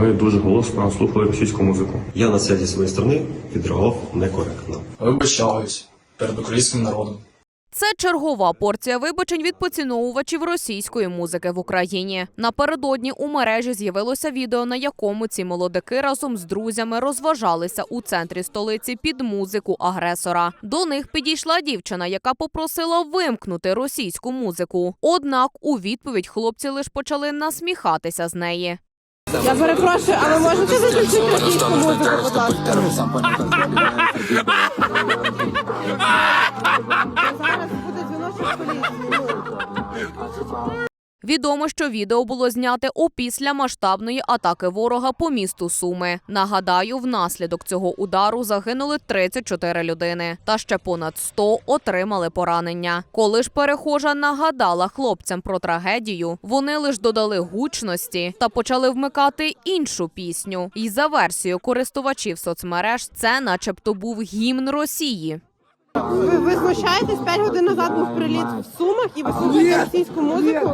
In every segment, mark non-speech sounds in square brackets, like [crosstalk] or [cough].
ми дуже голосно слухали російську музику. Я на це зі своєї сторони відреагував некоректно. Вибачаюсь перед українським народом. Це чергова порція вибачень від поціновувачів російської музики в Україні. Напередодні у мережі з'явилося відео, на якому ці молодики разом з друзями розважалися у центрі столиці під музику агресора. До них підійшла дівчина, яка попросила вимкнути російську музику. Однак у відповідь хлопці лише почали насміхатися з неї. Я перепрошую, а ви можете виключити російську музику, будь ласка? [laughs] Зараз буде дзвіночок поліції. Відомо, що відео було зняте опісля масштабної атаки ворога по місту Суми. Нагадаю, внаслідок цього удару загинули 34 людини, та ще понад 100 отримали поранення. Коли ж перехожа нагадала хлопцям про трагедію, вони лише додали гучності та почали вмикати іншу пісню. І за версією користувачів соцмереж, це, начебто, був гімн Росії. Ви, ви знущаєтесь? 5 годин назад був приліт в Сумах і ви слухаєте російську музику?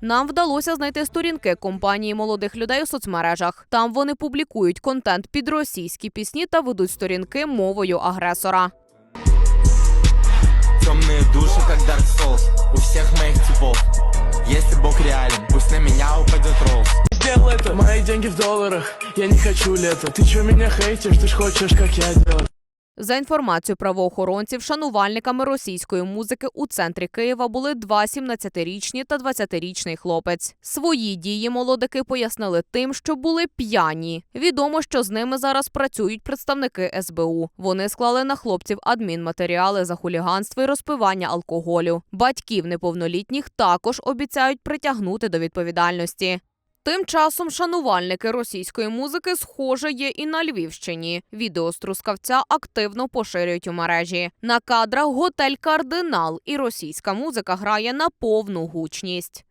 Нам вдалося знайти сторінки компанії молодих людей у соцмережах. Там вони публікують контент під російські пісні та ведуть сторінки мовою агресора. Темные души, как Dark Souls. У всех моих типов Если Бог реален, пусть на меня упадет Роллс Сделал это, мои деньги в долларах Я не хочу лета Ты чё меня хейтишь, ты ж хочешь, как я делаю За інформацією правоохоронців, шанувальниками російської музики у центрі Києва були два 17-річні та 20-річний хлопець. Свої дії молодики пояснили тим, що були п'яні. Відомо, що з ними зараз працюють представники СБУ. Вони склали на хлопців адмінматеріали за хуліганство і розпивання алкоголю. Батьків неповнолітніх також обіцяють притягнути до відповідальності. Тим часом шанувальники російської музики, схоже, є і на Львівщині. Відео з Трускавця активно поширюють у мережі. На кадрах готель Кардинал і російська музика грає на повну гучність.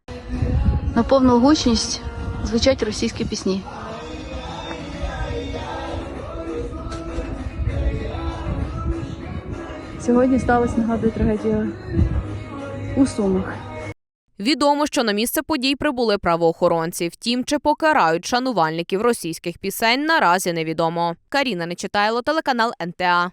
На повну гучність звучать російські пісні. Сьогодні сталася нагадую трагедія у Сумах. Відомо, що на місце подій прибули правоохоронці. Втім, чи покарають шанувальників російських пісень, наразі невідомо. Каріна Нечитайло, телеканал НТА.